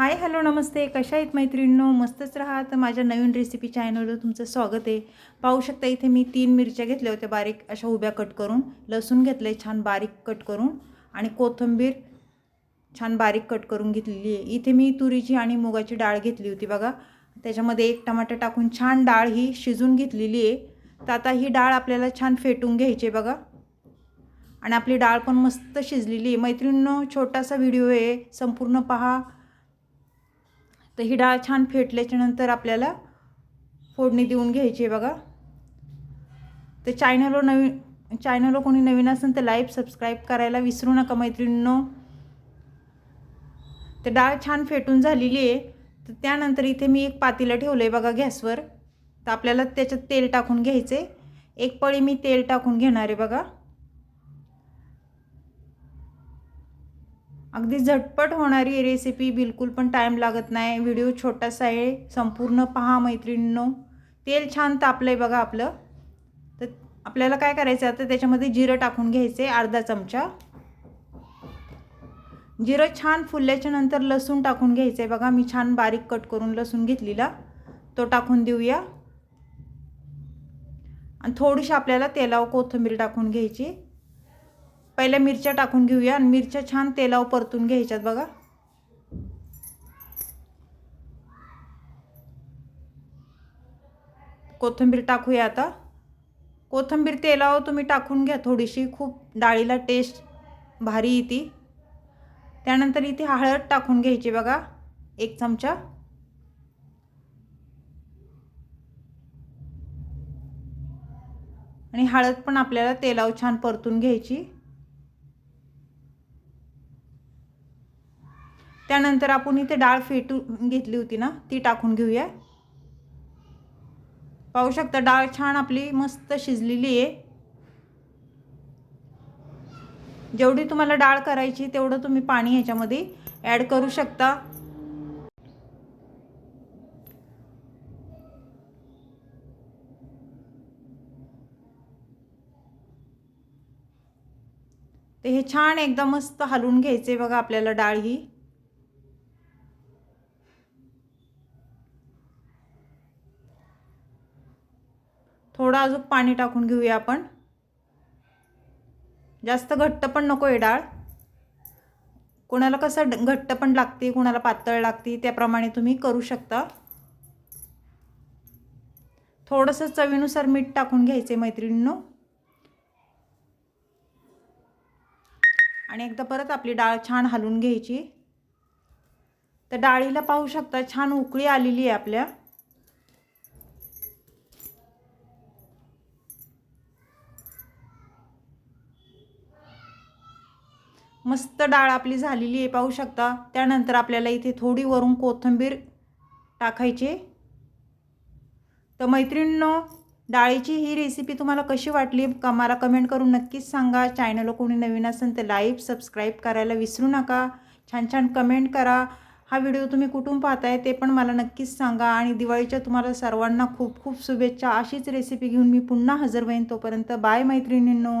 Hi hello नमस्ते. कशा आहेत मैत्रिणींनो? मस्तच राहा. तर माझ्या नवीन रेसिपी चॅनलवर तुमचं स्वागत आहे. पाहू शकता इथे मी तीन मिरच्या घेतल्या होत्या बारीक अशा उभ्या कट करून. लसूण घेतलं आहे छान बारीक कट करून. आणि कोथिंबीर छान बारीक कट करून घेतलेली आहे. इथे मी तुरीची आणि मुगाची डाळ घेतली होती बघा. त्याच्यामध्ये एक टमाटर टाकून छान डाळ ही शिजून घेतलेली आहे. तर आता ही डाळ आपल्याला छान फेटून घ्यायची आहे बघा. आणि आपली डाळ पण मस्त शिजलेली आहे. मैत्रिणींनो छोटासा व्हिडिओ आहे. संपूर्ण पहा. तर ही डाळ छान फेटल्याच्या नंतर आपल्याला फोडणी देऊन घ्यायची आहे बघा. तर चॅनलवर नवीन चॅनलवर कोणी नवीन असेल तर लाईव्ह सबस्क्राईब करायला विसरू नका मैत्रिणींनो. तर डाळ छान फेटून झालेली आहे. तर त्यानंतर इथे मी एक पातीला ठेवलं आहे बघा गॅसवर. तर आपल्याला त्याच्यात तेल टाकून घ्यायचं आहे एक पळी मी तेल टाकून घेणार आहे बघा. अगदी झटपट होणारी रेसिपी बिलकुल पण टाईम लागत नाही. व्हिडिओ छोटासा आहे. संपूर्ण पहा मैत्रिणींनो. तेल छान तापलं आहे बघा आपलं. तर आपल्याला काय करायचं आता त्याच्यामध्ये जिरं टाकून घ्यायचं आहे अर्धा चमचा. जिरं छान फुलल्याच्या नंतर लसूण टाकून घ्यायचं आहे बघा. मी छान बारीक कट करून लसूण घेतलेला. तो टाकून देऊया. आणि थोडीशी आपल्याला तेलावर कोथिंबीर टाकून घ्यायची. पहिल्या मिरच्या टाकून घेऊया आणि मिरच्या छान तेलावर परतून घ्यायच्यात बघा. कोथिंबीर टाकूया आता. कोथिंबीर तेलावर तुम्ही टाकून घ्या थोडीशी खूप डाळीला टेस्ट भारी येते. त्यानंतर इथे हळद टाकून घ्यायची बघा एक चमचा. आणि हळद पण आपल्याला तेलावर छान परतून घ्यायची. त्यानंतर आपण इथे डाळ फेटून घेतली होती ना ती टाकून घेऊया. पाहू शकता डाळ छान आपली मस्त शिजलेली आहे. जेवढी तुम्हाला डाळ करायची तेवढं तुम्ही पाणी ह्याच्यामध्ये ॲड करू शकता. ते हे छान एकदम मस्त हलवून घ्यायचे बघा आपल्याला डाळ ही. थोडं अजून पाणी टाकून घेऊया आपण. जास्त घट्ट पण नको आहे डाळ. कोणाला कसं घट्ट पण लागते कोणाला पातळ लागते त्याप्रमाणे तुम्ही करू शकता. थोडंसं चवीनुसार मीठ टाकून घ्यायचे मैत्रिणींनो. आणि एकदा परत आपली डाळ छान हलवून घ्यायची. तर डाळीला पाहू शकता छान उकळी आलेली आहे आपल्या. मस्त डाळ आपली झालेली आहे पाहू शकता. त्यानंतर आपल्याला इथे थोडी वरून कोथिंबीर टाकायची तर मैत्रिणींनो डाळीची ही रेसिपी तुम्हाला कशी वाटली का मला कमेंट करून नक्कीच सांगा. चॅनलला कोणी नवीन असेल तर लाईव सबस्क्राईब करायला विसरू नका. छान छान कमेंट करा. हा व्हिडिओ तुम्ही कुठून पाहताय ते पण मला नक्कीच सांगा. आणि दिवाळीच्या तुम्हाला सर्वांना खूप खूप शुभेच्छा. अशीच रेसिपी घेऊन मी पुन्हा हजर होईन तोपर्यंत. बाय मैत्रिणींनो.